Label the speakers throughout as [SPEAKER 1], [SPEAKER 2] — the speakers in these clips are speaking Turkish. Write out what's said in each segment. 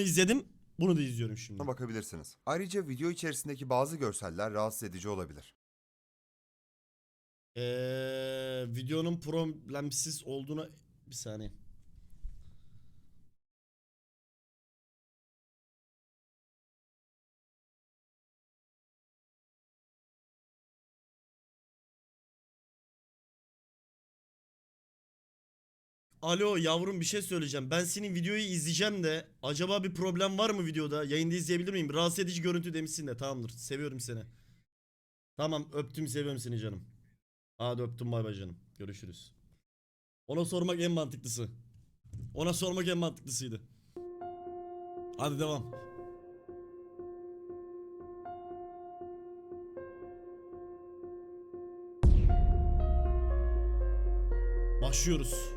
[SPEAKER 1] izledim. Bunu da izliyorum şimdi.
[SPEAKER 2] Bakabilirsiniz. Ayrıca video içerisindeki bazı görseller rahatsız edici olabilir.
[SPEAKER 1] Ee, videonun problemsiz olduğuna bir saniye. Alo yavrum bir şey söyleyeceğim. Ben senin videoyu izleyeceğim de acaba bir problem var mı videoda? Yayında izleyebilir miyim? Rahatsız edici görüntü demişsin de tamamdır. Seviyorum seni. Tamam öptüm seviyorum seni canım. Hadi öptüm bay bay canım. Görüşürüz. Ona sormak en mantıklısı. Ona sormak en mantıklısıydı. Hadi devam. Başlıyoruz.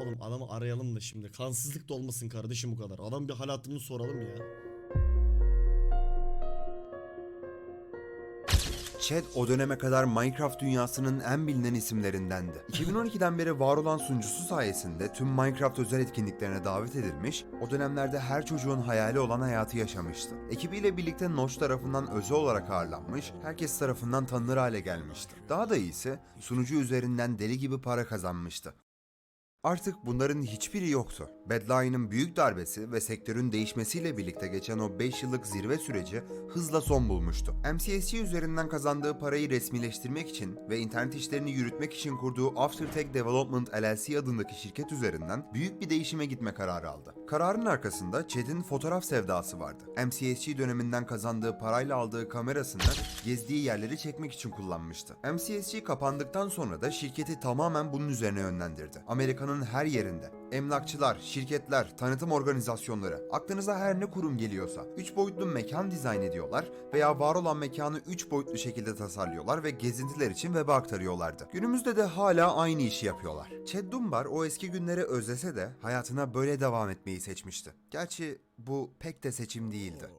[SPEAKER 1] Oğlum adamı arayalım da şimdi. Kansızlık da olmasın kardeşim bu kadar. Adam bir hal hatırını soralım ya.
[SPEAKER 2] Chad o döneme kadar Minecraft dünyasının en bilinen isimlerindendi. 2012'den beri var olan sunucusu sayesinde tüm Minecraft özel etkinliklerine davet edilmiş, o dönemlerde her çocuğun hayali olan hayatı yaşamıştı. Ekibiyle birlikte Notch tarafından özel olarak ağırlanmış, herkes tarafından tanınır hale gelmişti. Daha da iyisi, sunucu üzerinden deli gibi para kazanmıştı. Artık bunların hiçbiri yoktu. Badline'ın büyük darbesi ve sektörün değişmesiyle birlikte geçen o 5 yıllık zirve süreci hızla son bulmuştu. MCSG üzerinden kazandığı parayı resmileştirmek için ve internet işlerini yürütmek için kurduğu Aftertech Development LLC adındaki şirket üzerinden büyük bir değişime gitme kararı aldı. Kararın arkasında Chad'in fotoğraf sevdası vardı. MCSG döneminden kazandığı parayla aldığı kamerasını gezdiği yerleri çekmek için kullanmıştı. MCSG kapandıktan sonra da şirketi tamamen bunun üzerine yönlendirdi. Amerika'nın her yerinde emlakçılar, şirketler, tanıtım organizasyonları, aklınıza her ne kurum geliyorsa 3 boyutlu mekan dizayn ediyorlar veya var olan mekanı 3 boyutlu şekilde tasarlıyorlar ve gezintiler için web'e aktarıyorlardı. Günümüzde de hala aynı işi yapıyorlar. Chad Dunbar o eski günleri özlese de hayatına böyle devam etmeyi seçmişti. Gerçi bu pek de seçim değildi.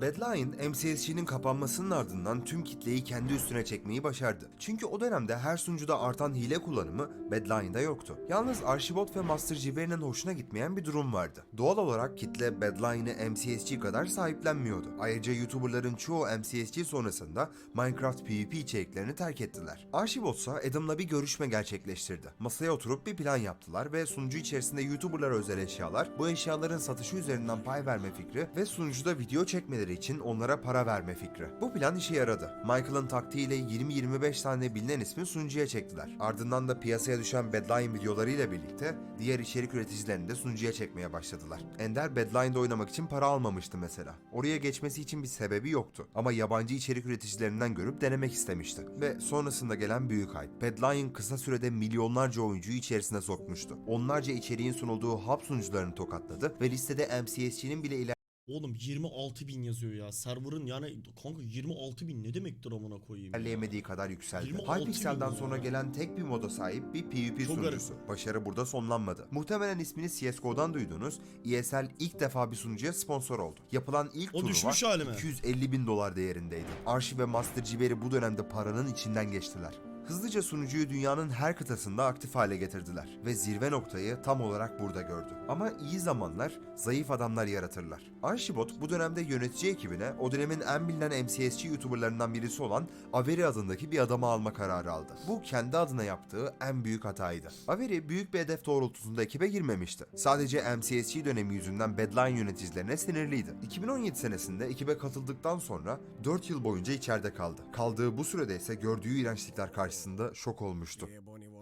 [SPEAKER 2] Badline, MCSG'nin kapanmasının ardından tüm kitleyi kendi üstüne çekmeyi başardı. Çünkü o dönemde her sunucuda artan hile kullanımı Badline'da yoktu. Yalnız Archibot ve Master Jiber'in hoşuna gitmeyen bir durum vardı. Doğal olarak kitle Badline'ı MCSG kadar sahiplenmiyordu. Ayrıca YouTuberların çoğu MCSG sonrasında Minecraft PvP içeriklerini terk ettiler. Archibot ise Adam'la bir görüşme gerçekleştirdi. Masaya oturup bir plan yaptılar ve sunucu içerisinde YouTuber'lara özel eşyalar, bu eşyaların satışı üzerinden pay verme fikri ve sunucuda video çekmeleri için onlara para verme fikri. Bu plan işe yaradı. Michael'ın taktiğiyle 20-25 tane bilinen ismi sunucuya çektiler. Ardından da piyasaya düşen Badline videolarıyla birlikte diğer içerik üreticilerini de sunucuya çekmeye başladılar. Ender Badline'da oynamak için para almamıştı mesela. Oraya geçmesi için bir sebebi yoktu. Ama yabancı içerik üreticilerinden görüp denemek istemişti. Ve sonrasında gelen büyük hype. Badline kısa sürede milyonlarca oyuncuyu içerisine sokmuştu. Onlarca içeriğin sunulduğu hub sunucularını tokatladı ve listede MCSG'nin bile iler
[SPEAKER 1] Oğlum 26 bin yazıyor ya. Server'ın yani kanka 26 bin ne demektir amına koyayım ya.
[SPEAKER 2] ilerleyemediği kadar yükseldi.
[SPEAKER 1] 26
[SPEAKER 2] Hypixel'den
[SPEAKER 1] bin
[SPEAKER 2] sonra
[SPEAKER 1] ya.
[SPEAKER 2] gelen tek bir moda sahip bir PvP
[SPEAKER 1] Çok
[SPEAKER 2] sunucusu. Başarı burada sonlanmadı. Muhtemelen ismini CSGO'dan duyduğunuz ESL ilk defa bir sunucuya sponsor oldu. Yapılan ilk
[SPEAKER 1] O
[SPEAKER 2] turnuva
[SPEAKER 1] düşmüş hali mi?
[SPEAKER 2] 250 bin dolar değerindeydi. Arşi ve Master Jiberi bu dönemde paranın içinden geçtiler. Hızlıca sunucuyu dünyanın her kıtasında aktif hale getirdiler ve zirve noktayı tam olarak burada gördü. Ama iyi zamanlar zayıf adamlar yaratırlar. Archibot bu dönemde yönetici ekibine o dönemin en bilinen MCSG YouTuberlarından birisi olan Avery adındaki bir adamı alma kararı aldı. Bu kendi adına yaptığı en büyük hataydı. Avery büyük bir hedef doğrultusunda ekibe girmemişti. Sadece MCSG dönemi yüzünden Badline yöneticilerine sinirliydi. 2017 senesinde ekibe katıldıktan sonra 4 yıl boyunca içeride kaldı. Kaldığı bu sürede ise gördüğü iğrençlikler karşısında şok olmuştu.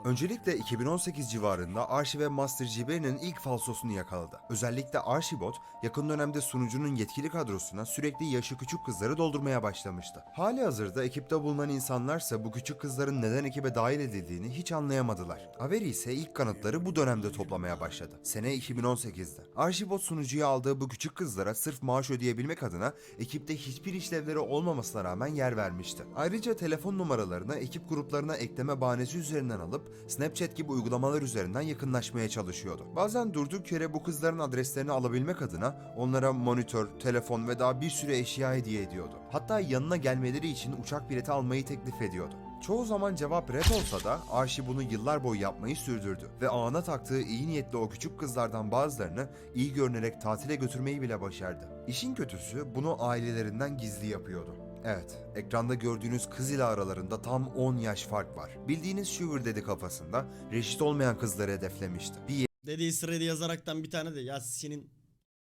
[SPEAKER 2] Öncelikle 2018 civarında Archie ve Master Jiber'in ilk falsosunu yakaladı. Özellikle Archibot yakın dönemde sunucunun yetkili kadrosuna sürekli yaşı küçük kızları doldurmaya başlamıştı. Hali hazırda ekipte bulunan insanlarsa bu küçük kızların neden ekibe dahil edildiğini hiç anlayamadılar. Avery ise ilk kanıtları bu dönemde toplamaya başladı. Sene 2018'de. Archibot sunucuya aldığı bu küçük kızlara sırf maaş ödeyebilmek adına ekipte hiçbir işlevleri olmamasına rağmen yer vermişti. Ayrıca telefon numaralarını ekip gruplarına ekleme bahanesi üzerinden alıp Snapchat gibi uygulamalar üzerinden yakınlaşmaya çalışıyordu. Bazen durduk yere bu kızların adreslerini alabilmek adına onlara monitör, telefon ve daha bir sürü eşya hediye ediyordu. Hatta yanına gelmeleri için uçak bileti almayı teklif ediyordu. Çoğu zaman cevap red olsa da Archie bunu yıllar boyu yapmayı sürdürdü ve ağına taktığı iyi niyetli o küçük kızlardan bazılarını iyi görünerek tatile götürmeyi bile başardı. İşin kötüsü bunu ailelerinden gizli yapıyordu. Evet, ekranda gördüğünüz kız ile aralarında tam 10 yaş fark var. Bildiğiniz Sugar dedi kafasında reşit olmayan kızları hedeflemişti. Bir
[SPEAKER 1] Dediği sırada yazaraktan bir tane de ya senin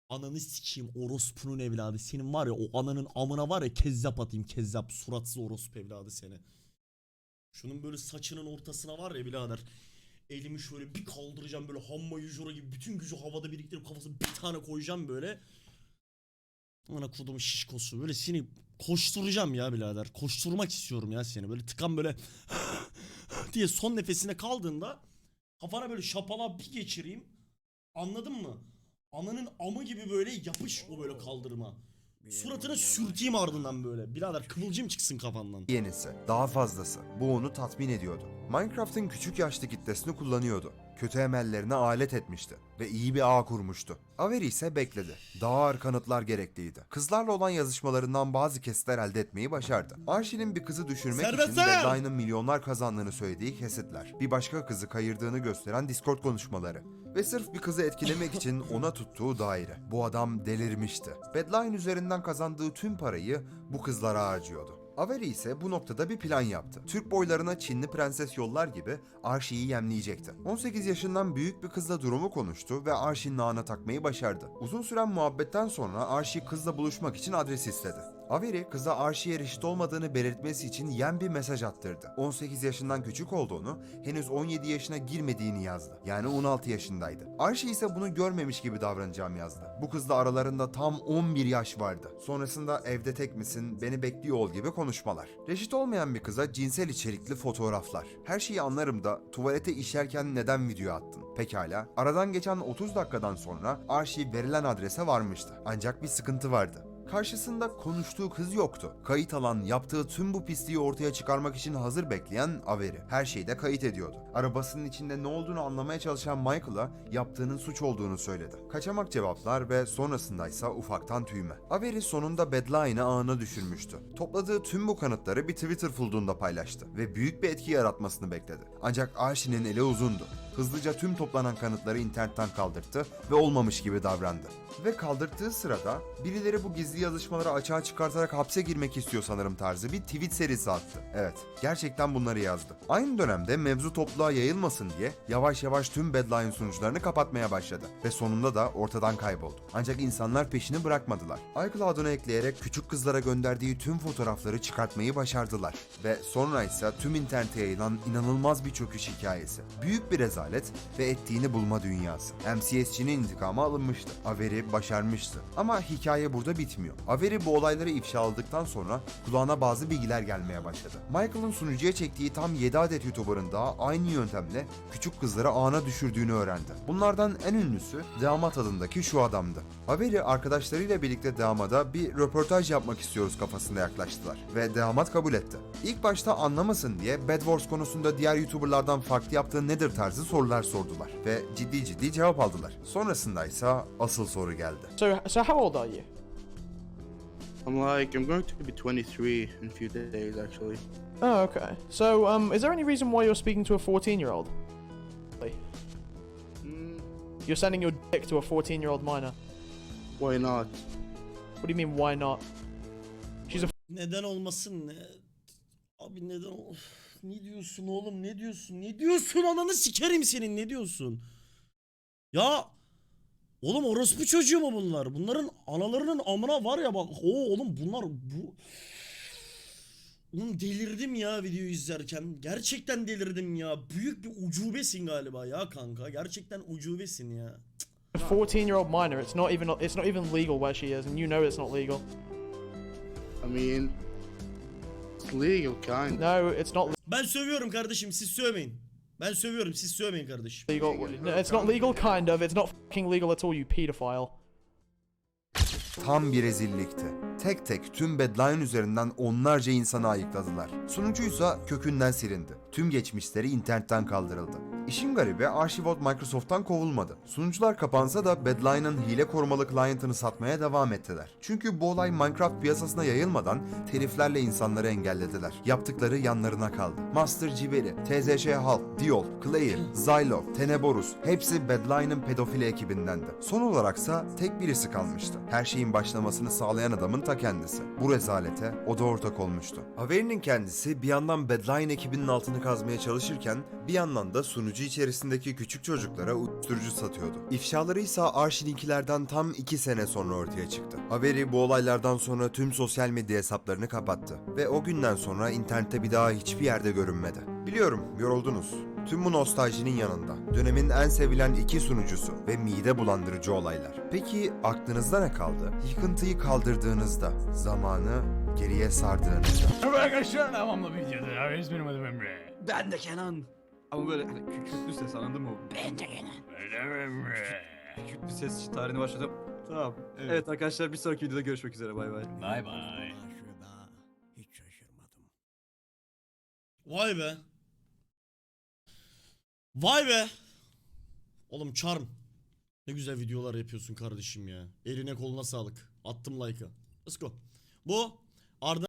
[SPEAKER 1] ananı sikeyim orospunun evladı. Senin var ya o ananın amına var ya kezzap atayım kezzap suratsız orospu evladı seni. Şunun böyle saçının ortasına var ya birader. Elimi şöyle bir kaldıracağım böyle hamma yüjora gibi bütün gücü havada biriktirip kafasına bir tane koyacağım böyle. Ana kudumun şişkosu böyle seni koşturacağım ya birader. Koşturmak istiyorum ya seni. Böyle tıkan böyle diye son nefesine kaldığında kafana böyle şapala bir geçireyim. Anladın mı? Ananın amı gibi böyle yapış o böyle kaldırma. Suratına sürteyim ardından böyle. Birader kıvılcım çıksın kafandan.
[SPEAKER 2] yenisi, daha fazlası. Bu onu tatmin ediyordu. Minecraft'ın küçük yaşlı kitlesini kullanıyordu. Kötü emellerine alet etmişti ve iyi bir ağ kurmuştu. Avery ise bekledi. Daha ağır kanıtlar gerekliydi. Kızlarla olan yazışmalarından bazı kesitler elde etmeyi başardı. Archie'nin bir kızı düşürmek için
[SPEAKER 1] Serbestsene!
[SPEAKER 2] Deadline'ın milyonlar kazandığını söylediği kesitler. Bir başka kızı kayırdığını gösteren Discord konuşmaları. Ve sırf bir kızı etkilemek için ona tuttuğu daire. Bu adam delirmişti. Deadline üzerinden kazandığı tüm parayı bu kızlara harcıyordu. Avery ise bu noktada bir plan yaptı. Türk boylarına Çinli prenses yollar gibi Archie'yi yemleyecekti. 18 yaşından büyük bir kızla durumu konuştu ve Archie'nin ağına takmayı başardı. Uzun süren muhabbetten sonra Archie kızla buluşmak için adres istedi. Avery kıza Archie'ye reşit olmadığını belirtmesi için yem bir mesaj attırdı. 18 yaşından küçük olduğunu, henüz 17 yaşına girmediğini yazdı. Yani 16 yaşındaydı. Archie ise bunu görmemiş gibi davranacağım yazdı. Bu kızla aralarında tam 11 yaş vardı. Sonrasında evde tek misin, beni bekliyor ol gibi konuşmalar. Reşit olmayan bir kıza cinsel içerikli fotoğraflar. Her şeyi anlarım da tuvalete işerken neden video attın? Pekala. Aradan geçen 30 dakikadan sonra Archie verilen adrese varmıştı. Ancak bir sıkıntı vardı. Karşısında konuştuğu kız yoktu. Kayıt alan yaptığı tüm bu pisliği ortaya çıkarmak için hazır bekleyen Avery. Her şeyi de kayıt ediyordu. Arabasının içinde ne olduğunu anlamaya çalışan Michael'a yaptığının suç olduğunu söyledi. Kaçamak cevaplar ve sonrasındaysa ufaktan tüyme. Avery sonunda Bedline'ı ağına düşürmüştü. Topladığı tüm bu kanıtları bir Twitter fulduğunda paylaştı ve büyük bir etki yaratmasını bekledi. Ancak Archie'nin eli uzundu. Hızlıca tüm toplanan kanıtları internetten kaldırttı ve olmamış gibi davrandı. Ve kaldırttığı sırada birileri bu gizli yazışmaları açığa çıkartarak hapse girmek istiyor sanırım tarzı bir tweet serisi attı. Evet, gerçekten bunları yazdı. Aynı dönemde mevzu topluluğa yayılmasın diye yavaş yavaş tüm Bedline sunucularını kapatmaya başladı. Ve sonunda da ortadan kayboldu. Ancak insanlar peşini bırakmadılar. iCloud'una ekleyerek küçük kızlara gönderdiği tüm fotoğrafları çıkartmayı başardılar. Ve sonra ise tüm internete yayılan inanılmaz bir çöküş hikayesi. Büyük bir rezalet ve ettiğini bulma dünyası. MCSG'nin intikamı alınmıştı. Avery başarmıştı. Ama hikaye burada bitmiyor. Avery bu olayları ifşaladıktan sonra kulağına bazı bilgiler gelmeye başladı. Michael'ın sunucuya çektiği tam 7 adet YouTuber'ın da aynı yöntemle küçük kızları ağına düşürdüğünü öğrendi. Bunlardan en ünlüsü Damat adındaki şu adamdı. Avery arkadaşlarıyla birlikte Damat'a bir röportaj yapmak istiyoruz kafasında yaklaştılar ve Damat kabul etti. İlk başta anlamasın diye Bed Wars konusunda diğer YouTuber'lardan farklı yaptığı nedir tarzı sorular sordular ve ciddi ciddi cevap aldılar. Sonrasında ise asıl soru geldi.
[SPEAKER 3] So, so how old are you?
[SPEAKER 4] I'm like, I'm going to be 23 in a few days, actually.
[SPEAKER 3] Oh, okay. So, um, is there any reason why you're speaking to a 14-year-old?
[SPEAKER 4] Mm,
[SPEAKER 3] You're sending your dick to a 14-year-old minor.
[SPEAKER 4] why not?
[SPEAKER 3] What do you mean, why not? She's a
[SPEAKER 1] Neden olmasın ne? Abi neden ol- Of, Ne diyorsun oğlum ne diyorsun? Ne diyorsun ananı sikerim senin ne diyorsun? Ya oğlum orospu çocuğu mu bunlar? Bunların analarının amına var ya bak. O oğlum bunlar bu Oğlum delirdim ya videoyu izlerken. Gerçekten delirdim ya. Büyük bir ucubesin galiba ya kanka. Gerçekten ucubesin ya.
[SPEAKER 3] a 14-year-old minor. It's not even it's not even legal where she is, and you know it's not legal.
[SPEAKER 4] I mean, it's legal, kind.
[SPEAKER 3] No, it's not
[SPEAKER 1] Ben sövüyorum kardeşim siz sövmeyin. Ben sövüyorum siz sövmeyin kardeşim.
[SPEAKER 3] legal. No, it's not legal, kind of. It's not fucking legal at all, you pedophile.
[SPEAKER 2] Tam bir rezillikti. Tek tek tüm Bedline üzerinden onlarca insanı ayıkladılar. Sunucuysa kökünden silindi. Tüm geçmişleri internetten kaldırıldı. İşin garibi Archivot Microsoft'tan kovulmadı. Sunucular kapansa da Badline'ın hile korumalı client'ını satmaya devam ettiler. Çünkü bu olay Minecraft piyasasına yayılmadan teliflerle insanları engellediler. Yaptıkları yanlarına kaldı. Master Ciberi, TZŞ Halk, Diol, Clair, Zylo, Teneborus hepsi Badline'ın pedofili ekibindendi. Son olaraksa tek birisi kalmıştı. Her şeyin başlamasını sağlayan adamın ta kendisi. Bu rezalete o da ortak olmuştu. Averi'nin kendisi bir yandan Badline ekibinin altını kazmaya çalışırken bir yandan da sunucu içerisindeki küçük çocuklara uyuşturucu satıyordu. İfşaları ise Arşininkilerden tam 2 sene sonra ortaya çıktı. Averi bu olaylardan sonra tüm sosyal medya hesaplarını kapattı ve o günden sonra internette bir daha hiçbir yerde görünmedi. Biliyorum yoruldunuz. Tüm bu nostaljinin yanında dönemin en sevilen iki sunucusu ve mide bulandırıcı olaylar. Peki aklınızda ne kaldı? Yıkıntıyı kaldırdığınızda, zamanı geriye sardığınızda.
[SPEAKER 5] Arkadaşlar devamlı videoda beraberiz benim adım Emre.
[SPEAKER 6] Ben de Kenan. Ama böyle hani kükürtlü ses anladın mı? Ben de Kenan.
[SPEAKER 5] Benim Emre.
[SPEAKER 6] Kükürtlü ses tarihini başladım. Tamam. Evet. arkadaşlar bir sonraki videoda görüşmek üzere. Bay bay.
[SPEAKER 5] Bay bay.
[SPEAKER 1] Vay be. Vay be. Oğlum Charm. Ne güzel videolar yapıyorsun kardeşim ya. Eline koluna sağlık. Attım like'ı. Let's go. Bu Arda